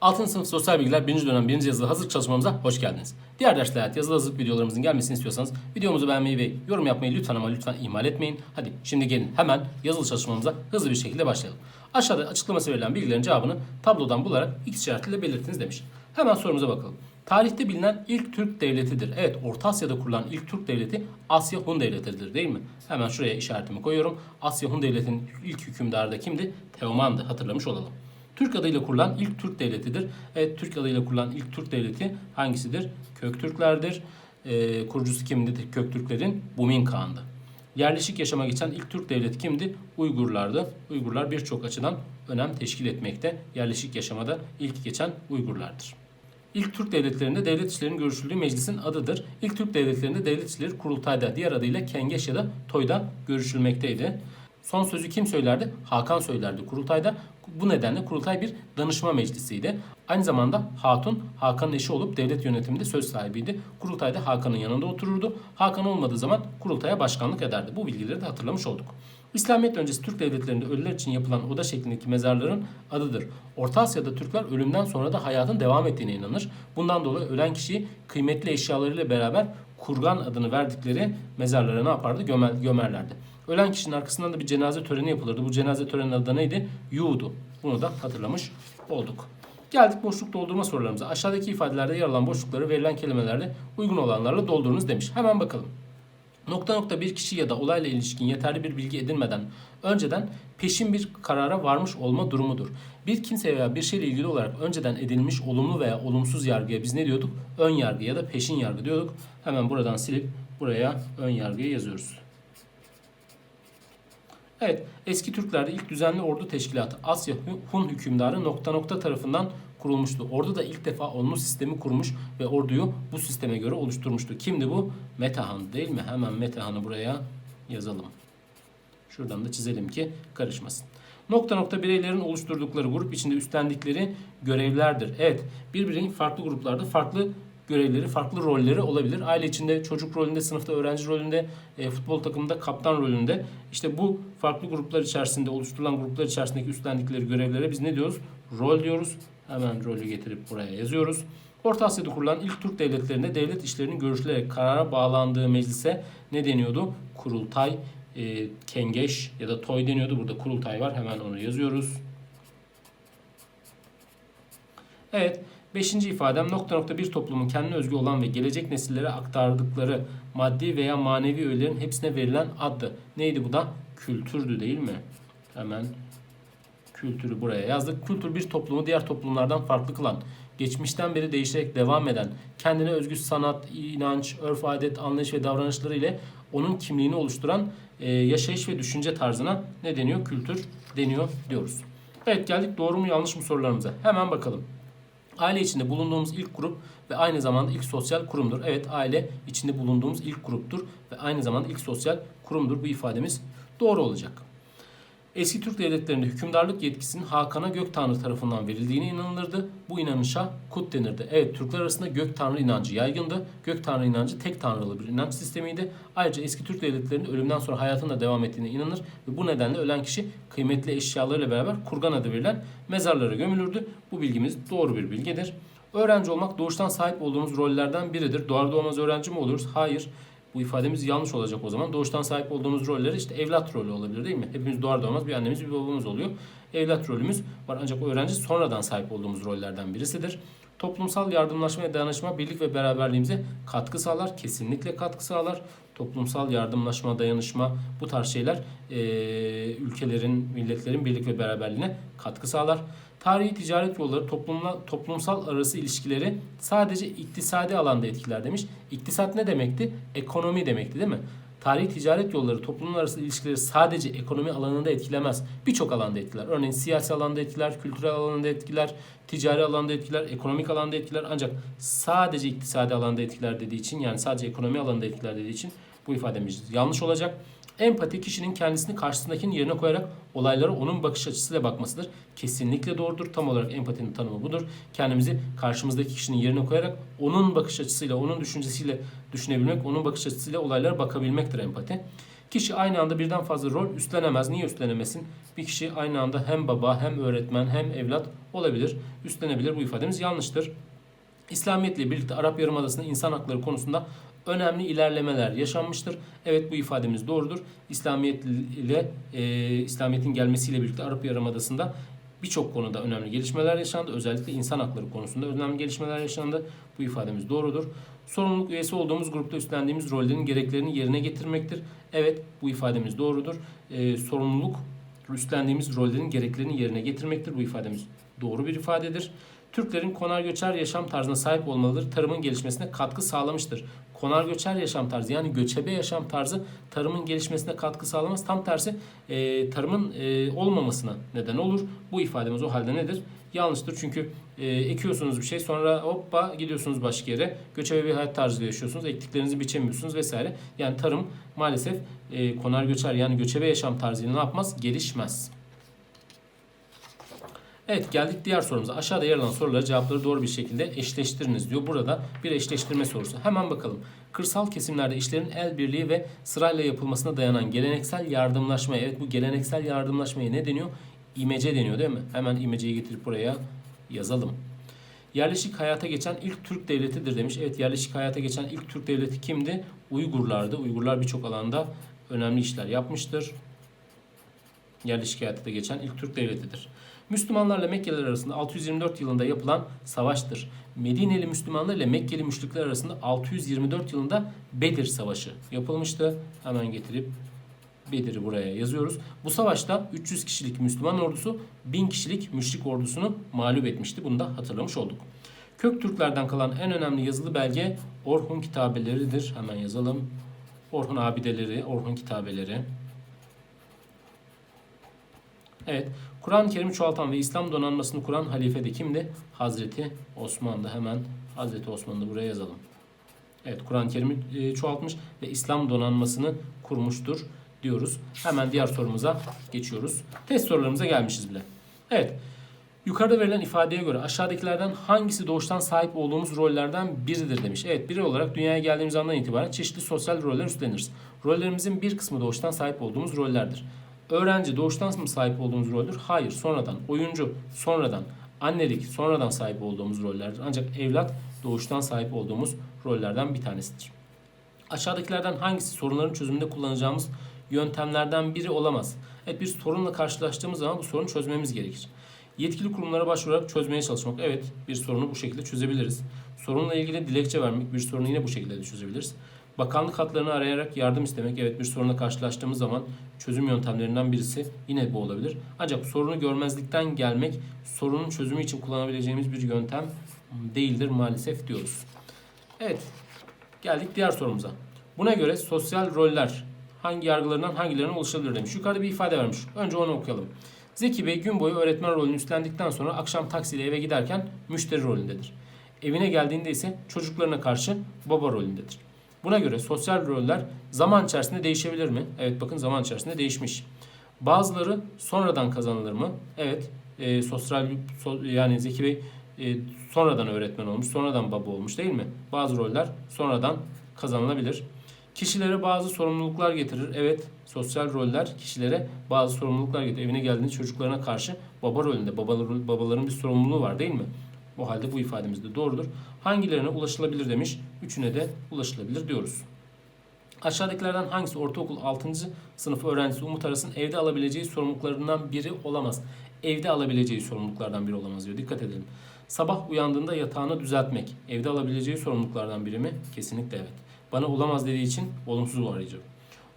6. sınıf sosyal bilgiler 1. dönem 1. yazılı hazırlık çalışmamıza hoş geldiniz. Diğer dersler hayat yazılı hazırlık videolarımızın gelmesini istiyorsanız videomuzu beğenmeyi ve yorum yapmayı lütfen ama lütfen ihmal etmeyin. Hadi şimdi gelin hemen yazılı çalışmamıza hızlı bir şekilde başlayalım. Aşağıda açıklaması verilen bilgilerin cevabını tablodan bularak x işaretiyle belirtiniz demiş. Hemen sorumuza bakalım. Tarihte bilinen ilk Türk devletidir. Evet Orta Asya'da kurulan ilk Türk devleti Asya Hun devletidir değil mi? Hemen şuraya işaretimi koyuyorum. Asya Hun devletinin ilk hükümdarı da kimdi? Teoman'dı hatırlamış olalım. Türk adıyla kurulan ilk Türk devletidir. Evet Türk adıyla kurulan ilk Türk devleti hangisidir? Köktürklerdir. Ee, kurucusu kimdi Köktürklerin? Bumin Kağan'dı. Yerleşik yaşama geçen ilk Türk devleti kimdi? Uygurlardı. Uygurlar birçok açıdan önem teşkil etmekte. Yerleşik yaşamada ilk geçen Uygurlardır. İlk Türk devletlerinde devlet işlerinin görüşüldüğü meclisin adıdır. İlk Türk devletlerinde devlet işleri kurultayda, diğer adıyla Kengeş ya da Toy'da görüşülmekteydi. Son sözü kim söylerdi? Hakan söylerdi kurultayda. Bu nedenle kurultay bir danışma meclisiydi. Aynı zamanda Hatun Hakan'ın eşi olup devlet yönetiminde söz sahibiydi. Kurultayda Hakan'ın yanında otururdu. Hakan olmadığı zaman kurultaya başkanlık ederdi. Bu bilgileri de hatırlamış olduk. İslamiyet öncesi Türk devletlerinde ölüler için yapılan oda şeklindeki mezarların adıdır. Orta Asya'da Türkler ölümden sonra da hayatın devam ettiğine inanır. Bundan dolayı ölen kişiyi kıymetli eşyalarıyla beraber kurgan adını verdikleri mezarlara ne yapardı? Gömer, gömerlerdi. Ölen kişinin arkasından da bir cenaze töreni yapılırdı. Bu cenaze töreninin adı da neydi? Yu'du. Bunu da hatırlamış olduk. Geldik boşluk doldurma sorularımıza. Aşağıdaki ifadelerde yer alan boşlukları verilen kelimelerle uygun olanlarla doldurunuz demiş. Hemen bakalım. Nokta nokta bir kişi ya da olayla ilişkin yeterli bir bilgi edinmeden önceden peşin bir karara varmış olma durumudur. Bir kimse veya bir şeyle ilgili olarak önceden edilmiş olumlu veya olumsuz yargıya biz ne diyorduk? Ön yargı ya da peşin yargı diyorduk. Hemen buradan silip buraya ön yargıya yazıyoruz. Evet, eski Türklerde ilk düzenli ordu teşkilatı Asya Hun hükümdarı nokta nokta tarafından kurulmuştu. Orada da ilk defa onlu sistemi kurmuş ve orduyu bu sisteme göre oluşturmuştu. Kimdi bu? Metehan değil mi? Hemen Metehan'ı buraya yazalım. Şuradan da çizelim ki karışmasın. Nokta nokta bireylerin oluşturdukları grup içinde üstlendikleri görevlerdir. Evet, birbirinin farklı gruplarda farklı görevleri, farklı rolleri olabilir. Aile içinde çocuk rolünde, sınıfta öğrenci rolünde, e, futbol takımında kaptan rolünde. İşte bu farklı gruplar içerisinde oluşturulan gruplar içerisindeki üstlendikleri görevlere biz ne diyoruz? Rol diyoruz. Hemen rolü getirip buraya yazıyoruz. Orta Asya'da kurulan ilk Türk devletlerinde devlet işlerinin görüşülerek karara bağlandığı meclise ne deniyordu? Kurultay, e, kengeş ya da toy deniyordu. Burada kurultay var. Hemen onu yazıyoruz. Evet. Beşinci ifadem nokta nokta bir toplumun kendine özgü olan ve gelecek nesillere aktardıkları maddi veya manevi öğelerin hepsine verilen addı. Neydi bu da? Kültürdü değil mi? Hemen kültürü buraya yazdık. Kültür bir toplumu diğer toplumlardan farklı kılan, geçmişten beri değişerek devam eden, kendine özgü sanat, inanç, örf, adet, anlayış ve davranışları ile onun kimliğini oluşturan e, yaşayış ve düşünce tarzına ne deniyor? Kültür deniyor diyoruz. Evet geldik doğru mu yanlış mı sorularımıza. Hemen bakalım. Aile içinde bulunduğumuz ilk grup ve aynı zamanda ilk sosyal kurumdur. Evet aile içinde bulunduğumuz ilk gruptur ve aynı zamanda ilk sosyal kurumdur. Bu ifademiz doğru olacak. Eski Türk devletlerinde hükümdarlık yetkisinin Hakan'a gök tanrı tarafından verildiğine inanılırdı. Bu inanışa kut denirdi. Evet Türkler arasında gök tanrı inancı yaygındı. Gök tanrı inancı tek tanrılı bir inanç sistemiydi. Ayrıca eski Türk devletlerinde ölümden sonra hayatın da devam ettiğine inanır ve bu nedenle ölen kişi kıymetli eşyalarıyla beraber kurgan adı verilen mezarlara gömülürdü. Bu bilgimiz doğru bir bilgidir. Öğrenci olmak doğuştan sahip olduğumuz rollerden biridir. Doğar doğmaz öğrenci mi oluruz? Hayır. Bu ifademiz yanlış olacak o zaman. Doğuştan sahip olduğumuz rolleri işte evlat rolü olabilir değil mi? Hepimiz doğar doğmaz bir annemiz bir babamız oluyor. Evlat rolümüz var ancak o öğrenci sonradan sahip olduğumuz rollerden birisidir. Toplumsal yardımlaşma ve dayanışma birlik ve beraberliğimize katkı sağlar. Kesinlikle katkı sağlar. Toplumsal yardımlaşma, dayanışma bu tarz şeyler e, ülkelerin, milletlerin birlik ve beraberliğine katkı sağlar. Tarihi ticaret yolları toplumla, toplumsal arası ilişkileri sadece iktisadi alanda etkiler demiş. İktisat ne demekti? Ekonomi demekti değil mi? Tarihi ticaret yolları toplumlar arası ilişkileri sadece ekonomi alanında etkilemez. Birçok alanda etkiler. Örneğin siyasi alanda etkiler, kültürel alanda etkiler, ticari alanda etkiler, ekonomik alanda etkiler. Ancak sadece iktisadi alanda etkiler dediği için yani sadece ekonomi alanında etkiler dediği için bu ifademiz yanlış olacak. Empati kişinin kendisini karşısındakinin yerine koyarak olaylara onun bakış açısıyla bakmasıdır. Kesinlikle doğrudur. Tam olarak empatinin tanımı budur. Kendimizi karşımızdaki kişinin yerine koyarak onun bakış açısıyla, onun düşüncesiyle düşünebilmek, onun bakış açısıyla olaylara bakabilmektir empati. Kişi aynı anda birden fazla rol üstlenemez. Niye üstlenemesin? Bir kişi aynı anda hem baba hem öğretmen hem evlat olabilir. Üstlenebilir. Bu ifademiz yanlıştır. İslamiyet ile birlikte Arap Yarımadası'nda insan hakları konusunda önemli ilerlemeler yaşanmıştır. Evet bu ifademiz doğrudur. İslamiyet ile e, İslamiyet'in gelmesiyle birlikte Arap Yarımadası'nda birçok konuda önemli gelişmeler yaşandı. Özellikle insan hakları konusunda önemli gelişmeler yaşandı. Bu ifademiz doğrudur. Sorumluluk üyesi olduğumuz grupta üstlendiğimiz rollerin gereklerini yerine getirmektir. Evet bu ifademiz doğrudur. E, sorumluluk üstlendiğimiz rollerin gereklerini yerine getirmektir. Bu ifademiz doğru bir ifadedir. Türklerin konar göçer yaşam tarzına sahip olmaları tarımın gelişmesine katkı sağlamıştır. Konar göçer yaşam tarzı yani göçebe yaşam tarzı tarımın gelişmesine katkı sağlamaz. Tam tersi e, tarımın e, olmamasına neden olur. Bu ifademiz o halde nedir? Yanlıştır çünkü e, ekiyorsunuz bir şey sonra hoppa gidiyorsunuz başka yere. Göçebe bir hayat tarzı yaşıyorsunuz. Ektiklerinizi biçemiyorsunuz vesaire. Yani tarım maalesef e, konar göçer yani göçebe yaşam tarzıyla ne yapmaz? Gelişmez. Evet geldik diğer sorumuza. Aşağıda yer alan soruları cevapları doğru bir şekilde eşleştiriniz diyor. Burada bir eşleştirme sorusu. Hemen bakalım. Kırsal kesimlerde işlerin el birliği ve sırayla yapılmasına dayanan geleneksel yardımlaşmaya, evet bu geleneksel yardımlaşmaya ne deniyor? İmece deniyor değil mi? Hemen imeceyi getirip buraya yazalım. Yerleşik hayata geçen ilk Türk devletidir demiş. Evet yerleşik hayata geçen ilk Türk devleti kimdi? Uygurlardı. Uygurlar birçok alanda önemli işler yapmıştır. Yerleşik hayatta geçen ilk Türk devletidir. Müslümanlarla Mekkeliler arasında 624 yılında yapılan savaştır. Medineli Müslümanlar ile Mekkeli müşrikler arasında 624 yılında Bedir Savaşı yapılmıştı. Hemen getirip Bedir'i buraya yazıyoruz. Bu savaşta 300 kişilik Müslüman ordusu 1000 kişilik müşrik ordusunu mağlup etmişti. Bunu da hatırlamış olduk. Kök Türklerden kalan en önemli yazılı belge Orhun kitabeleridir. Hemen yazalım. Orhun abideleri, Orhun kitabeleri. Evet. Kur'an-ı Kerim'i çoğaltan ve İslam donanmasını kuran halife de kimdi? Hazreti Osman'dı. Hemen Hazreti Osman'ı buraya yazalım. Evet Kur'an-ı Kerim'i e, çoğaltmış ve İslam donanmasını kurmuştur diyoruz. Hemen diğer sorumuza geçiyoruz. Test sorularımıza gelmişiz bile. Evet. Yukarıda verilen ifadeye göre aşağıdakilerden hangisi doğuştan sahip olduğumuz rollerden biridir demiş. Evet biri olarak dünyaya geldiğimiz andan itibaren çeşitli sosyal roller üstleniriz. Rollerimizin bir kısmı doğuştan sahip olduğumuz rollerdir. Öğrenci doğuştan mı sahip olduğumuz roldür? Hayır sonradan. Oyuncu sonradan. Annelik sonradan sahip olduğumuz rollerdir. Ancak evlat doğuştan sahip olduğumuz rollerden bir tanesidir. Aşağıdakilerden hangisi sorunların çözümünde kullanacağımız yöntemlerden biri olamaz? Evet bir sorunla karşılaştığımız zaman bu sorunu çözmemiz gerekir. Yetkili kurumlara başvurarak çözmeye çalışmak. Evet bir sorunu bu şekilde çözebiliriz. Sorunla ilgili dilekçe vermek bir sorunu yine bu şekilde de çözebiliriz. Bakanlık hatlarını arayarak yardım istemek. Evet bir sorunla karşılaştığımız zaman çözüm yöntemlerinden birisi yine bu olabilir. Ancak sorunu görmezlikten gelmek sorunun çözümü için kullanabileceğimiz bir yöntem değildir maalesef diyoruz. Evet geldik diğer sorumuza. Buna göre sosyal roller hangi yargılarından hangilerine oluşabilir demiş. Yukarıda bir ifade vermiş. Önce onu okuyalım. Zeki Bey gün boyu öğretmen rolünü üstlendikten sonra akşam taksiyle eve giderken müşteri rolündedir. Evine geldiğinde ise çocuklarına karşı baba rolündedir. Buna göre sosyal roller zaman içerisinde değişebilir mi? Evet bakın zaman içerisinde değişmiş. Bazıları sonradan kazanılır mı? Evet. E, sosyal so, yani Zeki Bey e, sonradan öğretmen olmuş, sonradan baba olmuş değil mi? Bazı roller sonradan kazanılabilir. Kişilere bazı sorumluluklar getirir. Evet, sosyal roller kişilere bazı sorumluluklar getirir. Evine geldiğinde çocuklarına karşı baba rolünde, babaların, babaların bir sorumluluğu var değil mi? O halde bu ifademiz de doğrudur. Hangilerine ulaşılabilir demiş. Üçüne de ulaşılabilir diyoruz. Aşağıdakilerden hangisi ortaokul 6. sınıf öğrencisi Umut Aras'ın evde alabileceği sorumluluklarından biri olamaz? Evde alabileceği sorumluluklardan biri olamaz diyor. Dikkat edelim. Sabah uyandığında yatağını düzeltmek evde alabileceği sorumluluklardan biri mi? Kesinlikle evet. Bana olamaz dediği için olumsuz arayacağım.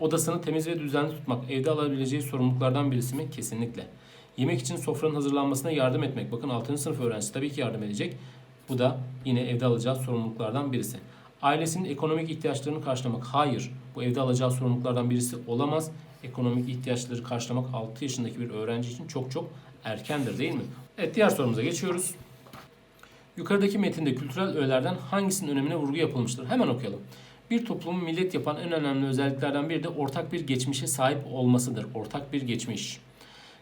Odasını temiz ve düzenli tutmak evde alabileceği sorumluluklardan birisi mi? Kesinlikle. Yemek için sofranın hazırlanmasına yardım etmek. Bakın 6. sınıf öğrencisi tabii ki yardım edecek. Bu da yine evde alacağı sorumluluklardan birisi. Ailesinin ekonomik ihtiyaçlarını karşılamak. Hayır. Bu evde alacağı sorumluluklardan birisi olamaz. Ekonomik ihtiyaçları karşılamak 6 yaşındaki bir öğrenci için çok çok erkendir değil mi? Evet diğer sorumuza geçiyoruz. Yukarıdaki metinde kültürel öğelerden hangisinin önemine vurgu yapılmıştır? Hemen okuyalım. Bir toplumu millet yapan en önemli özelliklerden biri de ortak bir geçmişe sahip olmasıdır. Ortak bir geçmiş.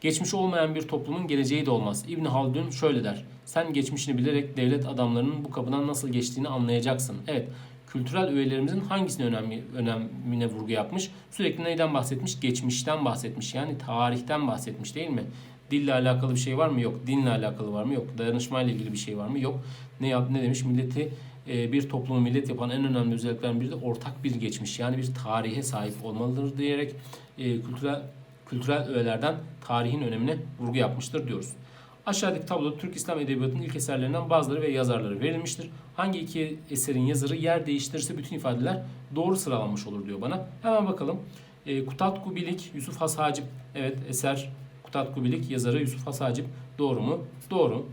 Geçmiş olmayan bir toplumun geleceği de olmaz. İbn Haldun şöyle der. Sen geçmişini bilerek devlet adamlarının bu kapıdan nasıl geçtiğini anlayacaksın. Evet, kültürel öğelerimizin hangisine önemli, önemine vurgu yapmış? Sürekli neyden bahsetmiş? Geçmişten bahsetmiş. Yani tarihten bahsetmiş değil mi? Dille alakalı bir şey var mı? Yok. Dinle alakalı var mı? Yok. Dayanışmayla ilgili bir şey var mı? Yok. Ne yap ne demiş? Milleti e, bir toplumu millet yapan en önemli özelliklerden biri de ortak bir geçmiş. Yani bir tarihe sahip olmalıdır diyerek e, kültürel kültürel öğelerden tarihin önemine vurgu yapmıştır diyoruz. Aşağıdaki tabloda Türk İslam Edebiyatı'nın ilk eserlerinden bazıları ve yazarları verilmiştir. Hangi iki eserin yazarı yer değiştirirse bütün ifadeler doğru sıralanmış olur diyor bana. Hemen bakalım. E, Kutat Kubilik, Yusuf Has Hacip. Evet eser Kutat Kubilik, yazarı Yusuf Has Hacip. Doğru mu? Doğru.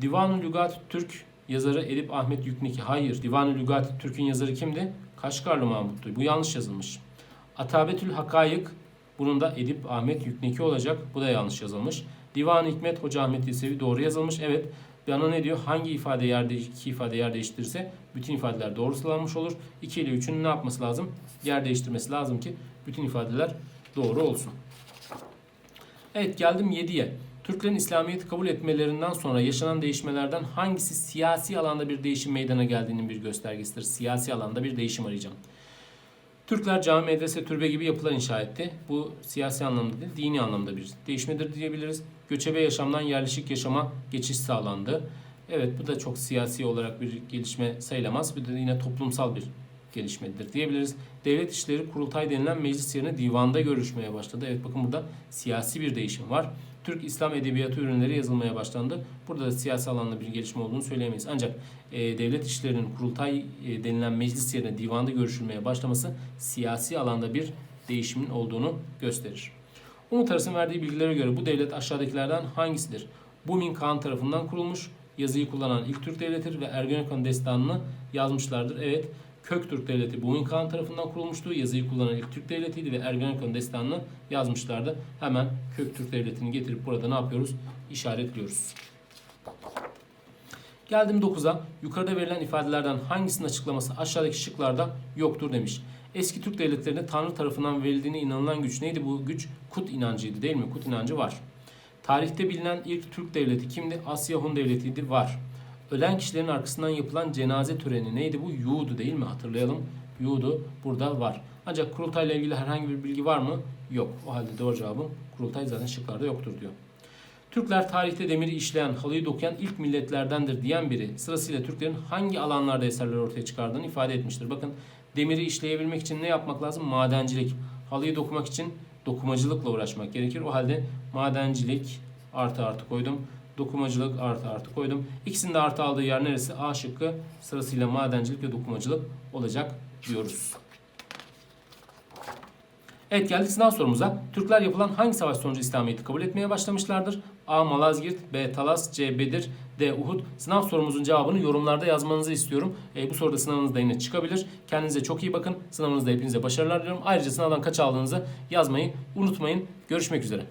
Divan-ı Lügat Türk, yazarı Edip Ahmet Yükneki. Hayır. Divan-ı Lügat Türk'ün yazarı kimdi? Kaşgarlı Mahmut'tu. Bu yanlış yazılmış. Atabetül Hakayık, bunun da Edip Ahmet Yükneki olacak. Bu da yanlış yazılmış. Divan-ı Hikmet Hoca Ahmet Yesevi doğru yazılmış. Evet. Bana ne diyor? Hangi ifade yer iki ifade yer değiştirirse bütün ifadeler doğru sıralanmış olur. 2 ile 3'ün ne yapması lazım? Yer değiştirmesi lazım ki bütün ifadeler doğru olsun. Evet geldim 7'ye. Türklerin İslamiyet'i kabul etmelerinden sonra yaşanan değişmelerden hangisi siyasi alanda bir değişim meydana geldiğinin bir göstergesidir? Siyasi alanda bir değişim arayacağım. Türkler cami, medrese, türbe gibi yapılar inşa etti. Bu siyasi anlamda değil, dini anlamda bir değişmedir diyebiliriz. Göçebe yaşamdan yerleşik yaşama geçiş sağlandı. Evet bu da çok siyasi olarak bir gelişme sayılamaz. Bir de yine toplumsal bir gelişmedir diyebiliriz. Devlet işleri kurultay denilen meclis yerine divanda görüşmeye başladı. Evet bakın burada siyasi bir değişim var. Türk İslam edebiyatı ürünleri yazılmaya başlandı. Burada da siyasi alanda bir gelişme olduğunu söyleyemeyiz. Ancak e, devlet işlerinin kurultay e, denilen meclis yerine divanda görüşülmeye başlaması siyasi alanda bir değişimin olduğunu gösterir. Umut Aras'ın verdiği bilgilere göre bu devlet aşağıdakilerden hangisidir? Bumin Kağan tarafından kurulmuş, yazıyı kullanan ilk Türk devletidir ve Ergenekon destanını yazmışlardır. Evet, Köktürk Devleti Bumin Kağan tarafından kurulmuştu. Yazıyı kullanan ilk Türk devletiydi ve Ergenekon destanını yazmışlardı. Hemen Köktürk Devleti'ni getirip burada ne yapıyoruz? İşaretliyoruz. Geldim 9'a. Yukarıda verilen ifadelerden hangisinin açıklaması aşağıdaki şıklarda yoktur demiş. Eski Türk devletlerinde Tanrı tarafından verildiğine inanılan güç neydi? Bu güç Kut inancıydı değil mi? Kut inancı var. Tarihte bilinen ilk Türk devleti kimdi? Asya Hun devletiydi. Var. Ölen kişilerin arkasından yapılan cenaze töreni neydi? Bu yuğdu değil mi? Hatırlayalım. Yuğdu burada var. Ancak kurultayla ilgili herhangi bir bilgi var mı? Yok. O halde doğru cevabım kurultay zaten şıklarda yoktur diyor. Türkler tarihte demiri işleyen, halıyı dokuyan ilk milletlerdendir diyen biri sırasıyla Türklerin hangi alanlarda eserler ortaya çıkardığını ifade etmiştir. Bakın demiri işleyebilmek için ne yapmak lazım? Madencilik. Halıyı dokumak için dokumacılıkla uğraşmak gerekir. O halde madencilik artı artı koydum. Dokumacılık artı artı koydum. İkisinin de artı aldığı yer neresi? A şıkkı sırasıyla madencilik ve dokumacılık olacak diyoruz. Evet geldik sınav sorumuza. Türkler yapılan hangi savaş sonucu İslamiyet'i kabul etmeye başlamışlardır? A. Malazgirt, B. Talas, C. Bedir, D. Uhud. Sınav sorumuzun cevabını yorumlarda yazmanızı istiyorum. E, bu soruda sınavınızda yine çıkabilir. Kendinize çok iyi bakın. Sınavınızda hepinize başarılar diliyorum. Ayrıca sınavdan kaç aldığınızı yazmayı unutmayın. Görüşmek üzere.